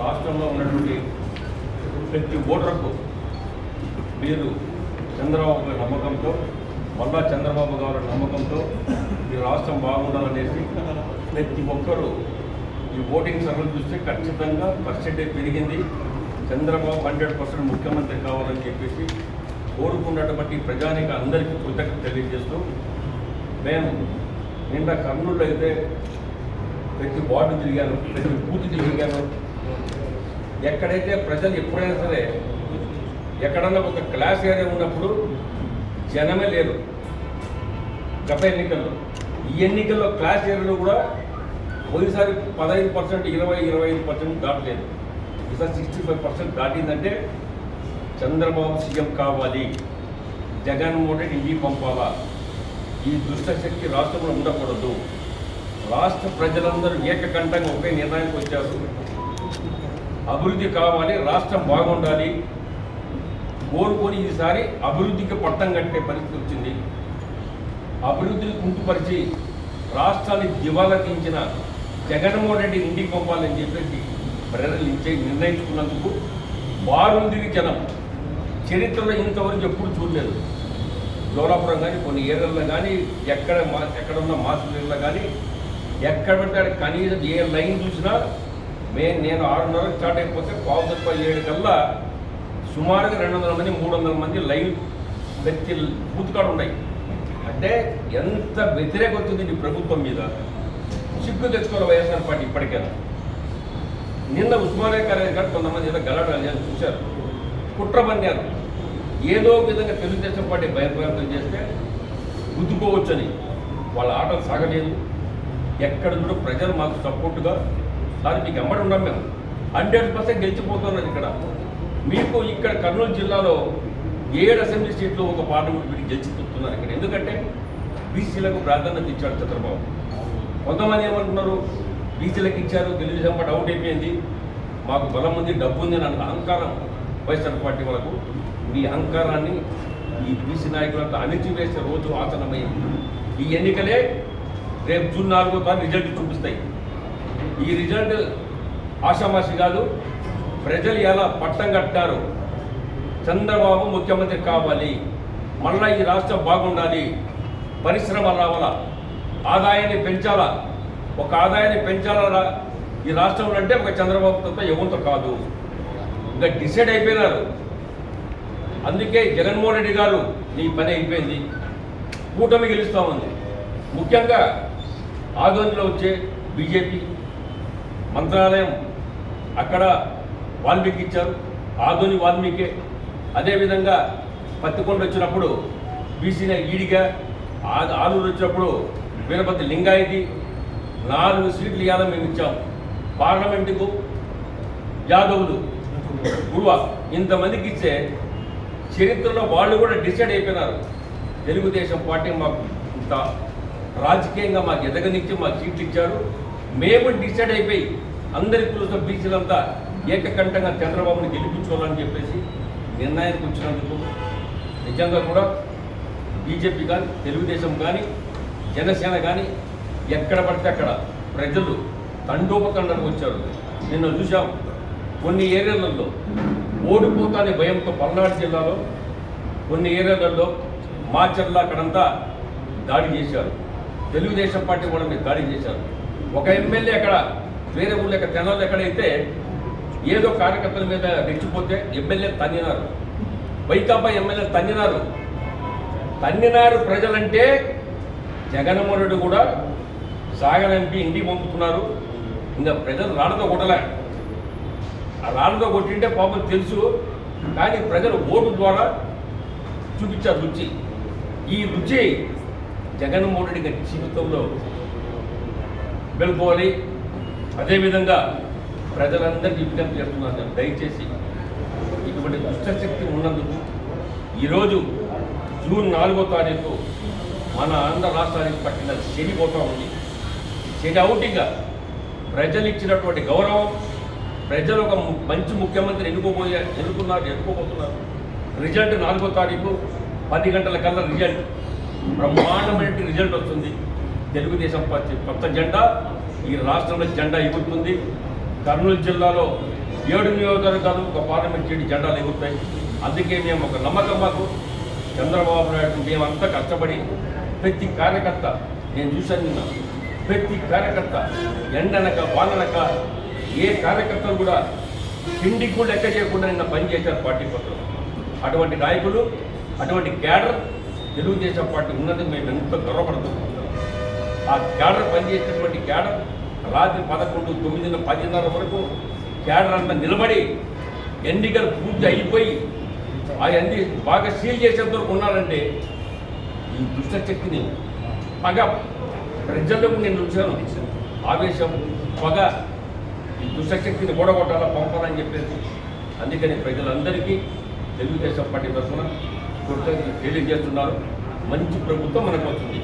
రాష్ట్రంలో ఉన్నటువంటి ప్రతి ఓటర్కు మీరు చంద్రబాబు గారి నమ్మకంతో మళ్ళా చంద్రబాబు గారి నమ్మకంతో ఈ రాష్ట్రం బాగుండాలనేసి ప్రతి ఒక్కరూ ఈ ఓటింగ్ సర్వలు చూస్తే ఖచ్చితంగా పర్సెంటేజ్ పెరిగింది. చంద్రబాబు హండ్రెడ్ పర్సెంట్ ముఖ్యమంత్రి కావాలని చెప్పేసి కోరుకున్నటువంటి ప్రజానిక అందరికీ కృతజ్ఞత తెలియజేస్తూ మేము నిన్న కర్నూలు అయితే ప్రతి వార్డు తిరిగాను ప్రతి బూత్ తిరిగాను. ఎక్కడైతే ప్రజలు ఎప్పుడైనా సరే ఎక్కడన్నా ఒక క్లాస్ ఏరియా ఉన్నప్పుడు జనమే లేరు. గత ఎన్నికల్లో. ఈ ఎన్నికల్లో క్లాస్ ఏరియాలో కూడా పోయినసారి పదహైదు పర్సెంట్ ఇరవై ఇరవై ఐదు పర్సెంట్ దాటలేదు. ఈసారి సిక్స్టీ ఫైవ్ పర్సెంట్ దాటిందంటే చంద్రబాబు సీఎం కావాలి. జగన్మోహన్ రెడ్డి ఇంటికి పంపాలా? ఈ దుష్టశక్తి రాష్ట్రంలో ఉండకూడదు. రాష్ట్ర ప్రజలందరూ ఏకకంఠంగా ఒకే నిర్ణయానికి వచ్చారు. అభివృద్ధి కావాలి రాష్ట్రం బాగుండాలి. కోరుకొని ఈసారి అభివృద్ధికి పట్టం కట్టే పరిస్థితి వచ్చింది. అభివృద్ధిని కుంటుపరిచి రాష్ట్రాన్ని దివాలా తీయించిన జగన్మోహన్ రెడ్డి ఇంటికి పంపాలని చెప్పేసి ప్రజలు ఇచ్చే నిర్ణయించుకున్నందుకు వారుందిరి జనం. చరిత్రలో ఇంతవరకు ఎప్పుడు చూడలేదు. జోలాపురం కానీ కొన్ని ఏరియాల్లో కానీ ఎక్కడ మా ఎక్కడ ఉన్న మాసులలో కానీ ఎక్కడ పెట్టాడు కనీసం ఏ లైన్ చూసినా మే నేను ఆరున్నర స్టార్ట్ అయిపోతే పావు తప్ప ఏడు కల్లా సుమారుగా రెండు వందల మంది మూడు వందల మంది లైన్ వ్యక్తి బూత్కాడు ఉన్నాయి. అంటే ఎంత వ్యతిరేకత వచ్చింది ఈ ప్రభుత్వం మీద? సిగ్గు తెచ్చుకోవాలి వైఎస్ఆర్ పార్టీ ఇప్పటికైనా. నిన్న ఉస్మానియా కాలేజ్ గారు కొంతమంది ఏదో గలాట అని చూశారు. కుట్ర పన్నారు ఏదో విధంగా తెలుగుదేశం పార్టీ భయప్రాంతం చేస్తే గుద్దుకోవచ్చని. వాళ్ళ ఆటలు సాగలేదు. ఎక్కడ కూడా ప్రజలు మాకు సపోర్టుగా సార్ మీకు ఎమ్మడి ఉన్నాం మేము. హండ్రెడ్ పర్సెంట్ గెలిచిపోతున్నారు ఇక్కడ. మీకు ఇక్కడ కర్నూలు జిల్లాలో ఏడు అసెంబ్లీ సీట్లు ఒక పార్లమెంట్ మీరు గెలిచిపోతున్నారు ఇక్కడ. ఎందుకంటే బీసీలకు ప్రాధాన్యత ఇచ్చాడు చంద్రబాబు. కొంతమంది ఏమంటున్నారు బీసీలకు ఇచ్చారు తెలుగుదేశం డౌట్ అయిపోయింది. మాకు బలం ఉంది డబ్బు ఉంది అని అహంకారం వైఎస్ఆర్ పార్టీ వాళ్ళకు మీ అహంకారాన్ని ఈ బీసీ నాయకులంతా అణిచివేసే రోజు ఆసనమైంది ఈ ఎన్నికలే రేపు జూన్ నాలుగో తారీఖు రిజల్ట్ చూపిస్తాయి. ఈ రిజల్ట్ ఆషామాషి కాదు ప్రజలు ఎలా పట్టం కట్టారు చంద్రబాబు ముఖ్యమంత్రి కావాలి మళ్ళా ఈ రాష్ట్రం బాగుండాలి పరిశ్రమ రావాలా ఆదాయాన్ని పెంచాలా ఒక ఆదాయాన్ని పెంచాలా ఈ రాష్ట్రంలో అంటే ఒక చంద్రబాబు తప్ప ఎవరితో కాదు. ఇంకా డిసైడ్ అయిపోయినారు. అందుకే జగన్మోహన్ రెడ్డి గారు నీ పని అయిపోయింది కూటమి గెలుస్తూ ఉంది ముఖ్యంగా ఆదోనిలో వచ్చే బీజేపీ మంత్రాలయం అక్కడ వాల్మీకి ఇచ్చారు. ఆధుని వాల్మీకే. అదేవిధంగా పత్తికొండ వచ్చినప్పుడు బీసీని ఈడిగా ఆలూరు వచ్చినప్పుడు వీరపతి లింగాయతి నాలుగు సీట్లు ఇవ్వాలని మేము ఇచ్చాం. పార్లమెంటుకు యాదవులు గురువ ఇంతమందికి ఇచ్చే చరిత్రలో వాళ్ళు కూడా డిసైడ్ అయిపోయినారు. తెలుగుదేశం పార్టీ మాకు ఇంత రాజకీయంగా మాకు ఎదగనిచ్చి మాకు సీట్లు ఇచ్చారు. మేము డిసైడ్ అయిపోయి అందరి కులతో బీసీలంతా ఏకకంఠంగా చంద్రబాబుని గెలిపించుకోవాలని చెప్పేసి నిర్ణయానికి వచ్చినందుకు నిజంగా కూడా బీజేపీ కానీ తెలుగుదేశం కానీ జనసేన కానీ ఎక్కడ పడితే అక్కడ ప్రజలు తండోపతండకు వచ్చారు. నిన్న చూసాం కొన్ని ఏరియాలలో ఓడిపోతానే భయంతో పల్నాడు జిల్లాలో కొన్ని ఏరియాలలో మాచర్ల అక్కడంతా దాడి చేశారు. తెలుగుదేశం పార్టీ కూడా మీరు దాడి చేశారు. ఒక ఎమ్మెల్యే అక్కడ వేరే ఊళ్ళో ఎక్కడ జనాలు ఎక్కడైతే ఏదో కార్యకర్తల మీద రెచ్చిపోతే ఎమ్మెల్యే తన్నినారు. వైకాపా ఎమ్మెల్యే తన్నినారు. తన్నినారు ప్రజలంటే జగన్మోహన్ రెడ్డి కూడా సాగనంపి ఇంటికి పంపుతున్నారు. ఇంకా ప్రజలు రాళ్ళతో కొట్టలే. ఆ రాళ్ళతో కొట్టింటే పాపం తెలుసు కానీ ప్రజలు ఓటు ద్వారా చూపించారు రుచి. ఈ రుచి జగన్మోహన్ రెడ్డి గారి జీవితంలో వెళ్ళిపోవాలి అదేవిధంగా ప్రజలందరికీ విజ్ఞప్తి చేస్తున్నాను దయచేసి ఇటువంటి దుష్టశక్తి ఉన్నందుకు ఈరోజు జూన్ నాలుగో తారీఖు మన ఆంధ్ర రాష్ట్రానికి పట్టిన శని పోతా ఉంది. శని అవుటిగా ప్రజలు ఇచ్చినటువంటి గౌరవం ప్రజలు ఒక మంచి ముఖ్యమంత్రి ఎన్నుకోబోయే ఎన్నుకున్నారు ఎన్నుకోబోతున్నారు. రిజల్ట్ నాలుగో తారీఖు పది గంటల కల్లా రిజల్ట్. బ్రహ్మాండమైన రిజల్ట్ వస్తుంది. తెలుగుదేశం పార్టీ కొత్త జెండా ఈ రాష్ట్రంలో జెండా ఎగురుతుంది. కర్నూలు జిల్లాలో ఏడు నియోజకవర్గాలు ఒక పార్లమెంట్ సీటు జెండాలు ఎగురుతాయి. అందుకే మేము ఒక నమ్మకం మాకు. చంద్రబాబు నాయుడు మేమంతా కష్టపడి ప్రతి కార్యకర్త నేను చూశాను నిన్న ప్రతి కార్యకర్త ఎండనక వాననక ఏ కార్యకర్తలు కూడా తిండికి కూడా లెక్క చేయకుండా నిన్న పనిచేశారు పార్టీ కోసం అటువంటి నాయకులు అటువంటి క్యాడర్ తెలుగుదేశం పార్టీ ఉన్నది మేము ఎంతో గర్వపడుతున్నాం. ఆ క్యాడర్ పనిచేసినటువంటి క్యాడర్ రాత్రి పదకొండు తొమ్మిదిన్నర పదిన్నర వరకు క్యాడర్ అంతా నిలబడి ఎన్నికలు పూర్తి అయిపోయి అవన్నీ బాగా సీల్ చేసేంత వరకు ఉన్నారంటే ఈ దుష్టశక్తిని పగ ప్రజలకు నేను చూశాను. ఆవేశం పగ ఈ దుష్టశక్తిని ఓడగొట్టాలా పంపాలని చెప్పేసి అందుకని ప్రజలందరికీ తెలుగుదేశం పార్టీ తరఫున కృతజ్ఞతలు తెలియజేస్తున్నారు. మంచి ప్రభుత్వం మనకు వస్తుంది.